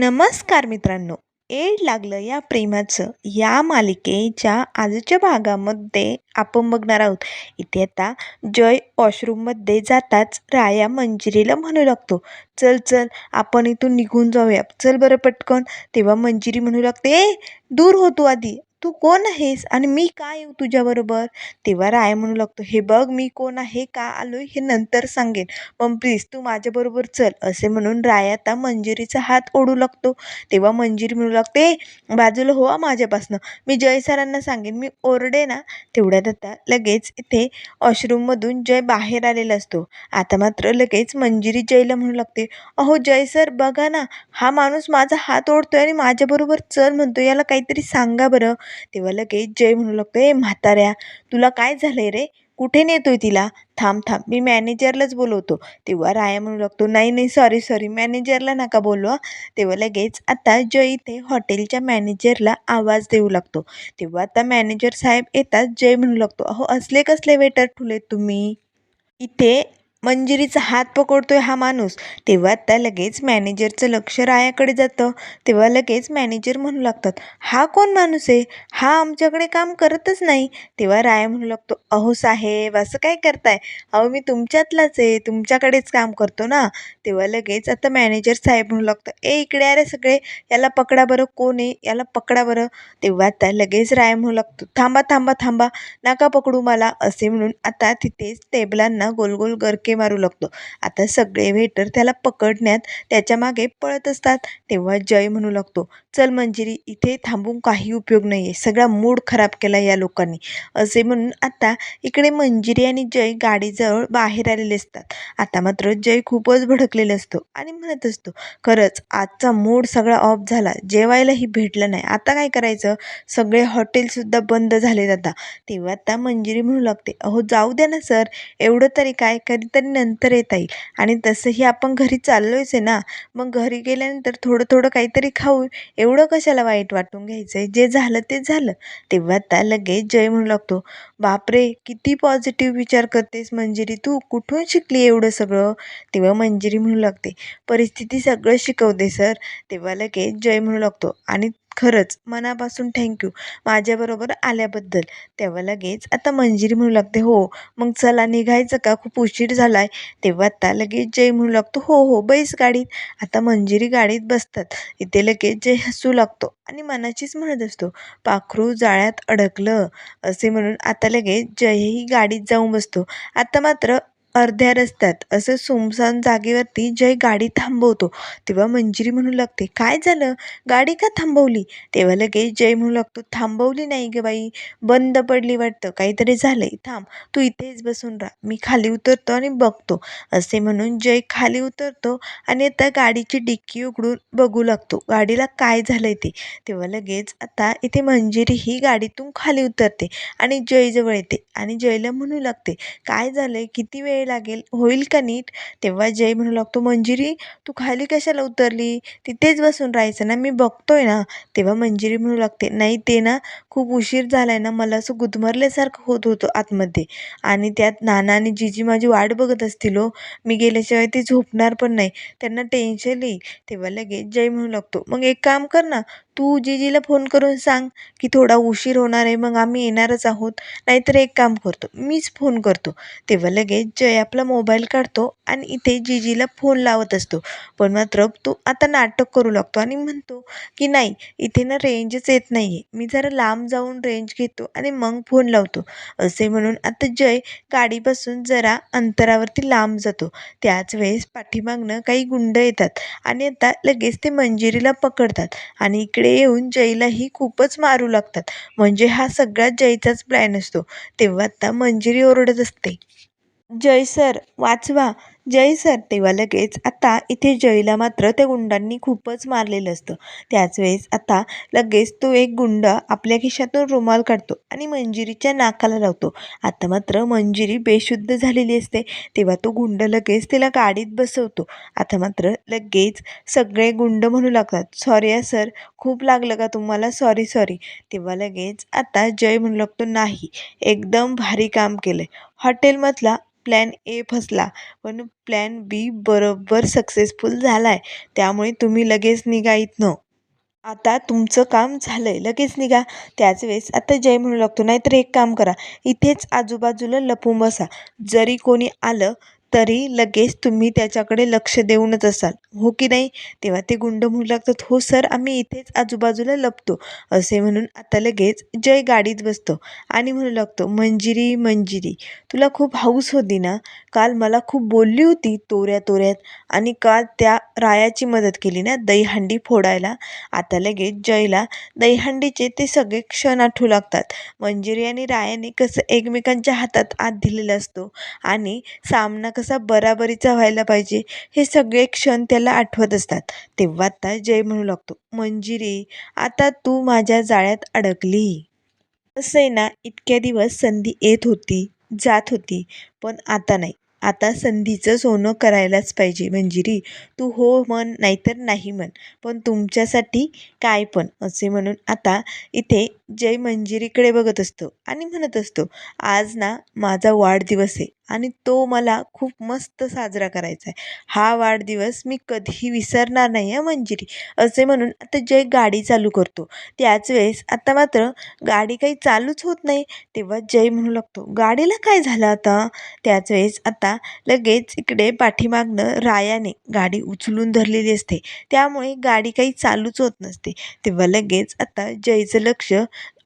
नमस्कार मित्रांनो. एड लागलं या प्रेमाचं. या मालिकेच्या आजच्या भागामध्ये आपण बघणार आहोत. इथे आता जय वॉशरूममध्ये जाताच राया मंजिरीला म्हणू लागतो. चल चल आपण इथून निघून जाऊया चल बरं पटकन. तेव्हा मंजिरी म्हणू लागते ए दूर होतो आधी. तू कोण आहेस आणि मी का येऊ तुझ्याबरोबर तेव्हा राय म्हणू लागतो हे बघ मी कोण आहे का आलोय हे नंतर सांगेन. पण प्लीज तू माझ्याबरोबर चल असे म्हणून राय आता मंजिरीचा हात ओढू लागतो. तेव्हा मंजिरी म्हणू लागते बाजूला हो माझ्यापासनं. मी जय सरांना सांगेन मी ओरडे ना. तेवढ्यात आता लगेच इथे वॉशरूममधून जय बाहेर आलेला असतो. आता मात्र लगेच मंजिरी जयला म्हणू लागते अहो जय सर बघा ना हा माणूस माझा हात ओढतोय आणि माझ्याबरोबर चल म्हणतो याला काहीतरी सांगा बरं. तेव्हा लगेच जय म्हणू लागतो ए म्हाताऱ्या तुला काय झालंय रे? कुठे नेतोय तिला? थांब थांब मी मॅनेजरलाच बोलवतो. तेव्हा राया म्हणू लागतो नाही नाही सॉरी सॉरी मॅनेजरला नका बोलवा तेव्हा लगेच आता जय इथे हॉटेलच्या मॅनेजरला आवाज देऊ लागतो. तेव्हा आता मॅनेजर साहेब येतात जय म्हणू लागतो अहो असले कसले वेटर ठुलेत तुम्ही? इथे मंजिरीचा हात पकडतोय हा माणूस. तेव्हा त्या लगेच मॅनेजरचं लक्ष रायाकडे जातं. तेव्हा लगेच मॅनेजर म्हणू लागतात हा कोण माणूस आहे? हा आमच्याकडे काम करतच नाही. तेव्हा राया म्हणू लागतो अहो साहेब असं काय करताय? अहो मी तुमच्यातलाच आहे तुमच्याकडेच काम करतो ना. तेव्हा लगेच आता मॅनेजर साहेब म्हणू लागतं ए इकडे अरे सगळे. याला पकडा बरं कोण आहे? याला पकडा बरं. तेव्हा आता लगेच राय म्हणू लागतो थांबा थांबा थांबा. नका पकडू मला. असे म्हणून आता तिथेच टेबलांना गोल गोल गरके मारू लागतो. आता सगळे वेटर त्याला पकडण्यात त्याच्यामागे पळत असतात. तेव्हा जय म्हणू लागतो चल मंजिरी इथे थांबून काही उपयोग नाही आहे सगळा मूड खराब केला या लोकांनी. असे म्हणून आता इकडे मंजिरी आणि जय गाडीजवळ बाहेर आलेले असतात. आता मात्र जय खूपच भडकलेला असतो आणि म्हणत असतो खरंच आजचा मूड सगळा ऑफ झाला. जेवायलाही भेटलं नाही. आता काय करायचं? सगळे हॉटेलसुद्धा बंद झालेत आता. तेव्हा आता मंजिरी म्हणू लागते अहो जाऊ द्या ना सर. एवढं तरी काय तरी नंतर येता येईल. आणि तसंही आपण घरी चाललोच आहे ना मग घरी गेल्यानंतर थोडं थोडं काहीतरी खाऊ एवढं कशाला वाईट वाटून घ्यायचं आहे जे झालं ते झालं. तेव्हा आता लगेच जय म्हणू लागतो. बापरे किती पॉझिटिव्ह विचार करतेस मंजिरी तू. कुठून शिकली एवढं सगळं? तेव्हा मंजिरी म्हणू लागते. परिस्थिती सगळं शिकवते सर. तेव्हा लगेच जय म्हणू लागतो. आणि खरंच मनापासून थँक्यू माझ्याबरोबर आल्याबद्दल. तेव्हा लगेच आता मंजिरी म्हणू लागते हो मग चला निघायचं का? खूप उशीर झाला आहे तेव्हा आता लगेच जय म्हणू लागतो हो हो बैस गाडीत. आता मंजिरी गाडीत बसतात. इथे लगेच जय हसू लागतो आणि मनाचीच म्हणत असतो पाखरू जाळ्यात अडकलं. असे म्हणून आता लगेच जयही गाडीत जाऊन बसतो. आता मात्र अर्ध्या रस्त्यात. असं सुमसान जागेवरती जय गाडी थांबवतो. तेव्हा मंजिरी म्हणू लागते काय झालं? गाडी का थांबवली? तेव्हा लगेच जय म्हणू लागतो थांबवली नाही ग बाई. बंद पडली वाटतं. काहीतरी झालंय. थांब. तू इथेच बसून राहा. मी खाली उतरतो आणि बघतो. असे म्हणून जय खाली उतरतो आणि आता गाडीची डिक्की उघडून बघू लागतो गाडीला काय झालंय ते? तेव्हा लगेच आता इथे मंजिरी ही गाडीतून खाली उतरते आणि जयजवळ येते आणि जयला म्हणू लागते काय झालंय? किती वेळ लागेल. होईल का नीट? तेव्हा जय म्हणू लागतो मंजिरी तू खाली कशाला उतरली? तिथेच बसून राहायचं ना मी बघतोय ना. तेव्हा मंजिरी म्हणू लागते नाही ते ना खूप उशीर झालाय ना मला असं गुदमरल्यासारखं होत होतं आतमध्ये. आणि त्यात नाना आणि जिजी माझी वाट बघत असतील हो. मी गेल्याशिवाय ते झोपणार पण नाही. त्यांना टेन्शन येईल. तेव्हा लगेच जय म्हणू लागतो मग एक काम कर ना तू जिजीला फोन करून सांग की थोडा उशीर होणार आहे मग आम्ही येणारच आहोत. नाहीतर एक काम करतो मीच फोन करतो. तेव्हा लगेच जय आपला मोबाईल काढतो आणि इथे जीजीला फोन लावत असतो. पण मात्र तो आता नाटक करू लागतो आणि म्हणतो की नाही इथे ना रेंजच येत नाही आहे मी जरा लांब जाऊन रेंज घेतो आणि मग फोन लावतो. असे म्हणून आता जय गाडीपासून जरा अंतरावरती लांब जातो. त्याच वेळेस पाठीमागनं काही गुंड येतात आणि आता लगेच ते मंजिरीला पकडतात आणि इकडे येऊन जयलाही खूपच मारू लागतात. म्हणजे हा सगळा जयचाच प्लॅन असतो. तेव्हा आता मंजिरी ओरडत असते. जय सर वाचवा. जय सर तेव्हा लगेच. आता इथे जयला मात्र त्या गुंडांनी खूपच मारलेलं असतं. त्याच वेळेस आता लगेच तो एक गुंड आपल्या खिशातून रुमाल काढतो आणि मंजिरीच्या नाकाला लावतो. आता मात्र मंजिरी बेशुद्ध झालेली असते. तेव्हा तो गुंड लगेच तिला गाडीत बसवतो. आता मात्र लगेच सगळे गुंड म्हणू लागतात सॉरी या सर. खूप लागलं का तुम्हाला? Sorry sorry. तेव्हा लगेच आता जय म्हणू लागतो नाही. एकदम भारी काम केलं हॉटेलमधला प्लॅन ए फसला. पण प्लॅन बी बरोबर सक्सेसफुल झाला आहे त्यामुळे तुम्ही लगेच निघा इथनं. आता तुमचं काम झालं आहे लगेच निघा. त्याच वेळेस आता जय म्हणू लागतो. नाहीतर एक काम करा. इथेच आजूबाजूला लपून बसा. जरी कोणी आलं तरी लगेच तुम्ही त्याच्याकडे लक्ष देऊनच असाल. हो की नाही? तेव्हा ते गुंड म्हणू लागतात हो सर आम्ही इथेच आजूबाजूला लपतो. असे म्हणून आता लगेच जय गाडीत बसतो आणि म्हणू लागतो मंजिरी मंजिरी तुला खूप हौस होती ना? काल मला खूप बोलली होती तोऱ्या तोऱ्यात आणि काल त्या रायाची मदत केली ना दहीहंडी फोडायला? आता लगेच जयला दहीहंडीचे ते सगळे क्षण आठवू लागतात. मंजिरी आणि रायाने कसं एकमेकांच्या हातात आत दिलेला असतो आणि सामना कसा बराबरीचा व्हायला पाहिजे हे सगळे क्षण त्याला आठवत असतात. तेव्हा आता जय म्हणू लागतो मंजिरी आता तू माझ्या जाळ्यात अडकली. असं आहे ना इतक्या दिवस संधी येत होती जात होती पण आता नाही. आता संधीचं सोनं करायलाच पाहिजे. मंजिरी तू हो म्हण नाहीतर नाही म्हण. पण तुमच्यासाठी काय पण असे म्हणून आता इथे जय मंजिरीकडे बघत असतो आणि म्हणत असतो आज ना माझा वाढदिवस आहे आणि तो मला खूप मस्त साजरा करायचा आहे हा वाढदिवस मी कधीही विसरणार नाही आहे मंजिरी. असे म्हणून आता जय गाडी चालू करतो. त्याच वेळेस आता मात्र गाडी काही चालूच होत नाही. तेव्हा जय म्हणू लागतो गाडीला काय झालं आता? त्याच वेळेस आता लगेच इकडे पाठीमागनं रायाने गाडी उचलून धरलेली असते. त्यामुळे गाडी काही चालूच होत नसते. तेव्हा लगेच आता जयचं लक्ष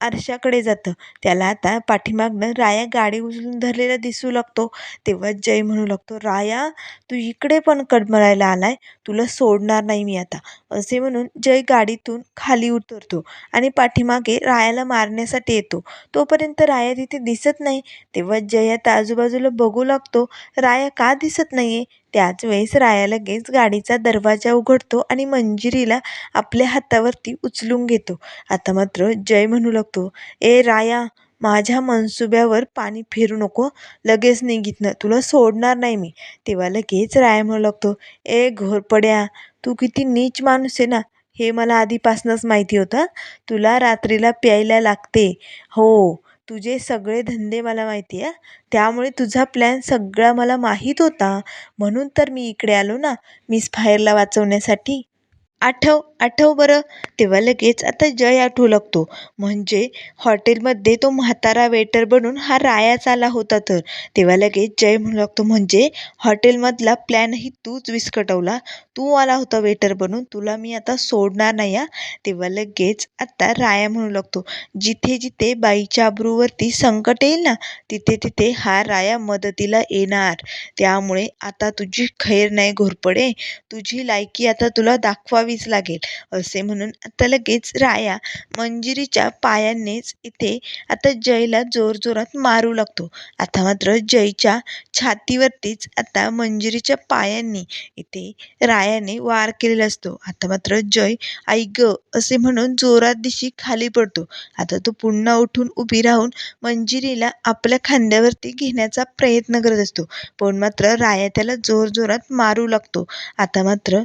आरशाकडे जातं. त्याला आता पाठीमागनं राया गाडी उचलून धरलेला दिसू लागतो. तेव्हा जय म्हणू लागतो राया तू इकडे पण कडमडायला आलाय? तुला सोडणार नाही मी आता. असे म्हणून जय गाडीतून खाली उतरतो आणि पाठीमागे रायाला मारण्यासाठी येतो. तोपर्यंत राया तिथे दिसत नाही. तेव्हा जय आता आजूबाजूला बघू लागतो राया का दिसत नाही आहे त्याच वेळेस राया लगेच गाडीचा दरवाजा उघडतो आणि मंजिरीला आपल्या हातावरती उचलून घेतो. आता मात्र जय म्हणू लागतो ए राया माझ्या मनसुब्यावर पाणी फिरू नको लगेच निघितनं तुला सोडणार नाही मी. तेव्हा लगेच राया म्हणू लागतो ए घोरपड्या तू किती नीच माणूस आहे ना हे मला आधीपासूनच माहिती होतं. तुला रात्रीला प्यायला लागते. हो तुझे सगळे धंदे मला माहिती आहे त्यामुळे तुझा प्लॅन सगळा मला माहीत होता. म्हणून तर मी इकडे आलो ना मिस फायरला वाचवण्यासाठी. आठव आठव बरं. तेव्हा लगेच आता जय आठवू लागतो. म्हणजे हॉटेलमध्ये तो म्हातारा वेटर बनून हा रायाच आला होता तर. तेव्हा लगेच जय म्हणू लागतो म्हणजे हॉटेलमधला प्लॅनही तूच विस्कटवला? तू आला होता वेटर बनून? तुला मी आता सोडणार नाही या तेव्हा लगेच आता राया म्हणू लागतो जिथे जिथे बाईच्या आबरूवरती संकट येईल ना तिथे तिथे हा राया मदतीला येणार. त्यामुळे आता तुझी खैर नाही घोरपडे. तुझी लायकी आता तुला दाखवावीच लागेल. असे म्हणून आता लगेच राया मंजिरीच्या पायांनीच इथे आता जयला जोरजोरात मारू लागतो. आता मात्र जयच्या छातीवरतीच आता मंजिरीच्या पायांनी इथे रायाने वार केलेला असतो. आता मात्र जय आई ग असे म्हणून जोरात दिशी खाली पडतो. आता तो पुन्हा उठून उभी राहून मंजिरीला आपल्या खांद्यावरती घेण्याचा प्रयत्न करत असतो. पण मात्र राया त्याला जोरजोरात मारू लागतो. आता मात्र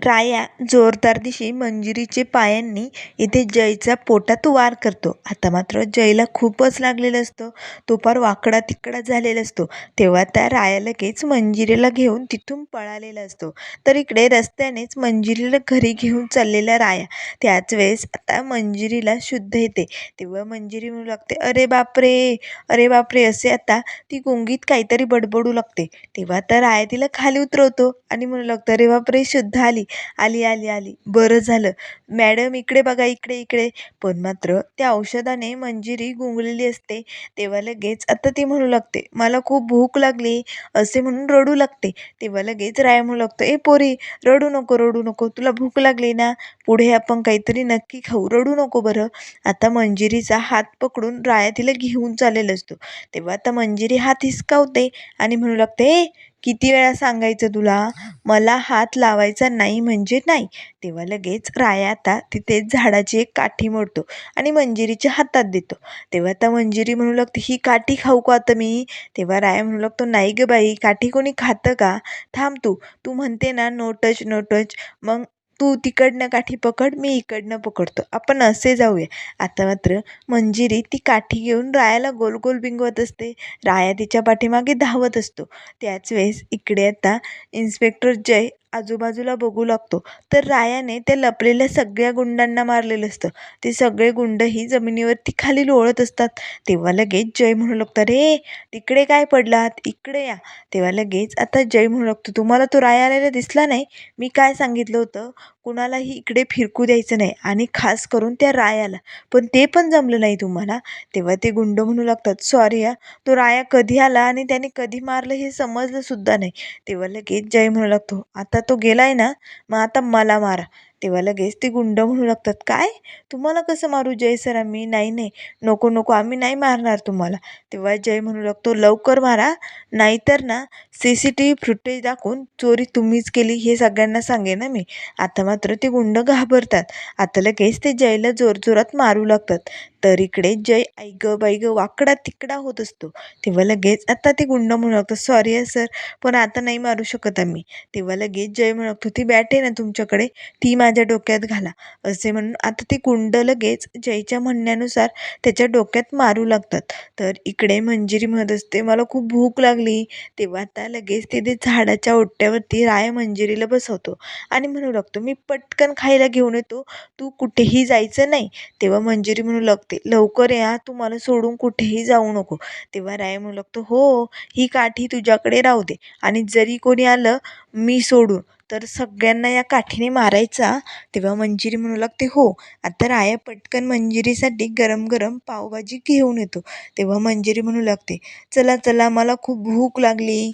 राया जोरदार दिशी मंजिरीचे पायांनी इथे जयच्या पोटात वार करतो. आता मात्र जयला खूपच लागलेलं असतं. तो फार वाकडा तिकडा झालेला असतो. तेव्हा त्या राया लगेच मंजिरीला घेऊन तिथून पळालेला असतो. तर इकडे रस्त्यानेच मंजिरीला घरी घेऊन चाललेला राया. त्याच वेळेस आता मंजिरीला शुद्ध येते. तेव्हा मंजिरी म्हणू लागते अरे बापरे! अरे बापरे! असे आता ती गुंगीत काहीतरी बडबडू लागते. तेव्हा त्या राया तिला खाली उतरवतो आणि म्हणू लागतं अरे बापरे! शुद्ध आली. आली आली आली. बरं झालं. मॅडम इकडे बघा इकडे इकडे. पण मात्र त्या औषधाने मंजिरी गुंगलेली असते. तेव्हा लगेच आता ती म्हणू लागते मला खूप भूक लागली असे म्हणून रडू लागते. तेव्हा लगेच राय म्हणू लागतो ए पोरी रडू नको रडू नको. तुला भूक लागली ना? पुढे आपण काहीतरी नक्की खाऊ. रडू नको बरं. आता मंजिरीचा हात पकडून राया तिला घेऊन चाललेला असतो. तेव्हा आता मंजिरी हात हिसकावते आणि म्हणू लागते ए किती वेळा सांगायचं तुला? मला हात लावायचा नाही म्हणजे नाही. तेव्हा लगेच राया आता तिथे झाडाची एक काठी मोडतो आणि मंजिरीच्या हातात देतो. तेव्हा आता मंजिरी म्हणू लागते ही काठी खाऊ का आता मी? तेव्हा राया म्हणू लागतो नाही ग बाई काठी कोणी खातं का? थांब तू. तू म्हणते ना नो टच नो टच मग तू तिकडनं काठी पकड मी इकडनं पकडतो. आपण असे जाऊया. आता मात्र मंजिरी ती काठी घेऊन रायाला गोल गोल बिंगवत असते. राया तिच्या पाठीमागे धावत असतो. त्याच वेळेस इकडे आता इन्स्पेक्टर जय आजूबाजूला बघू लागतो. तर रायाने त्या लपलेल्या सगळ्या गुंडांना मारलेलं असतं. ते सगळे गुंडही जमिनीवरती खाली लोळत असतात. तेव्हा लगेच जय म्हणू लागतो रे तिकडे काय पडलात? इकडे या. तेव्हा लगेच आता जय म्हणू लागतो तुम्हाला तो राय आलेला दिसला नाही? मी काय सांगितलं होतं? कुणालाही इकडे फिरकू द्यायचं नाही आणि खास करून त्या रायाला. पण ते पण जमलं नाही तुम्हाला. तेव्हा ते गुंड म्हणू लागतात सॉरी हा तो राया कधी आला आणि त्याने कधी मारलं हे समजलंसुद्धा नाही. तेव्हा लगेच जय म्हणू लागतो आता तो गेलाय ना मग आता मला मारा. तेव्हा लगेच ते गुंड म्हणू लागतात काय? तुम्हाला कसं मारू जय सर आम्ही? नाही नाही. नको नको. आम्ही नाही मारणार तुम्हाला. तेव्हा जय म्हणू लागतो लवकर मारा. नाहीतर ना C C T V footage दाखवून चोरी तुम्हीच केली हे सगळ्यांना सांगेन ना मी. आता मात्र ते गुंड घाबरतात. आता लगेच ते जयला जोरजोरात मारू लागतात. तर इकडे जय ऐग बैग वाकडा तिकडा होत असतो. तेव्हा लगेच आता ते गुंड म्हणू लागतो सॉरी आहे सर पण आता नाही मारू शकत आम्ही. तेव्हा लगेच जय म्हणू लागतो ती बॅट आहे ना तुमच्याकडे? ती माझ्या डोक्यात घाला. असे म्हणून आता ते गुंड लगेच जयच्या म्हणण्यानुसार त्याच्या डोक्यात मारू लागतात. तर इकडे मंजिरी म्हणत असते मला खूप भूक लागली. तेव्हा आता लगेच तिथे झाडाच्या ओट्यावरती राय मंजिरीला बसवतो आणि म्हणू लागतो मी पटकन खायला घेऊन येतो. तू कुठेही जायचं नाही. तेव्हा मंजिरी म्हणू लागते लवकर या. तू मला सोडून कुठेही जाऊ नको. तेव्हा राय म्हणू लागतो हो ही काठी तुझ्याकडे राहू दे. आणि जरी कोणी आलं मी सोडून. तर सगळ्यांना या काठीने मारायचा तेव्हा मंजिरी म्हणू लागते हो आता राया पटकन मंजिरीसाठी गरम गरम पावभाजी घेऊन येतो. तेव्हा मंजिरी म्हणू लागते चला चला मला खूप भूक लागली.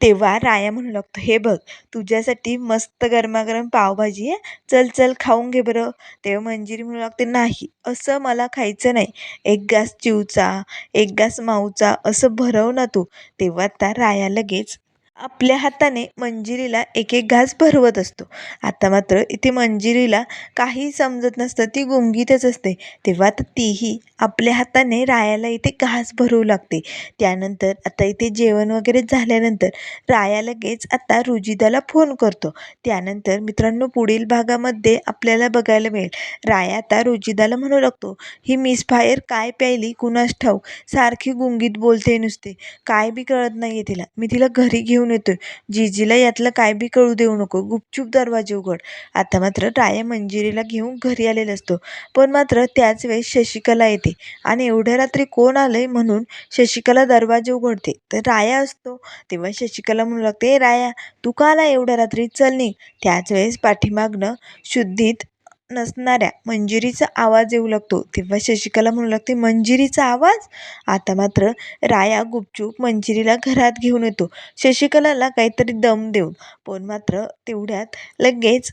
तेव्हा राया म्हणू लागतो हे बघ तुझ्यासाठी मस्त गरमागरम पावभाजी आहे चल चल खाऊन घे बरं. तेव्हा मंजिरी म्हणू लागते नाही असं मला खायचं नाही एक घास चिवचा एक घास माऊचा असं भरव ना तू. तेव्हा त्या राया लगेच आपल्या हाताने मंजिरीला एक एक घास भरवत असतो. आता मात्र इथे मंजिरीला काही समजत नसतं. ती गुंगीतच असते. तेव्हा तर तीही आपल्या हाताने रायाला इथे घास भरवू लागते. त्यानंतर आता इथे जेवण वगैरे झाल्यानंतर राया लगेच आता रुजिदाला फोन करतो. त्यानंतर मित्रांनो पुढील भागामध्ये आपल्याला बघायला मिळेल. राया आता रुजिदाला म्हणू लागतो ही मिसफायर काय प्यायली? कुणास ठाऊक? सारखी गुंगीत बोलते नुसते. काय बी कळत नाही आहे तिला. मी तिला घरी घेऊन येतोय. जिजीला यातलं काय बी कळू देऊ नको. गुपचूप दरवाजे उघड. आता मात्र राया मंजिरीला घेऊन घरी आलेला असतो. पण मात्र त्याच वेळेस शशिकला येते. आणि एवढ्या रात्री कोण आलंय म्हणून शशिकला दरवाजे उघडते. तर राया असतो. तेव्हा शशिकला म्हणू लागते राया तू का आला एवढ्या रात्री? चल निघ. त्याच वेळेस पाठीमागनं शुद्धीत नसणाऱ्या मंजिरीचा आवाज येऊ लागतो. तेव्हा शशिकला म्हणू लागते मंजिरीचा आवाज? आता मात्र राया गुपचूप मंजिरीला घरात घेऊन येतो. शशिकलाला काहीतरी दम देऊन पण मात्र तेवढ्यात लगेच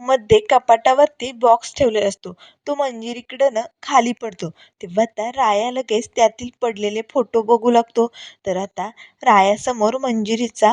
मध्ये कपाटावरती बॉक्स ठेवलेला असतो. तो मंजिरीकडं ना खाली पडतो. तेव्हा त्या राया लगेच त्यातील पडलेले फोटो बघू लागतो. तर आता रायासमोर मंजिरीचा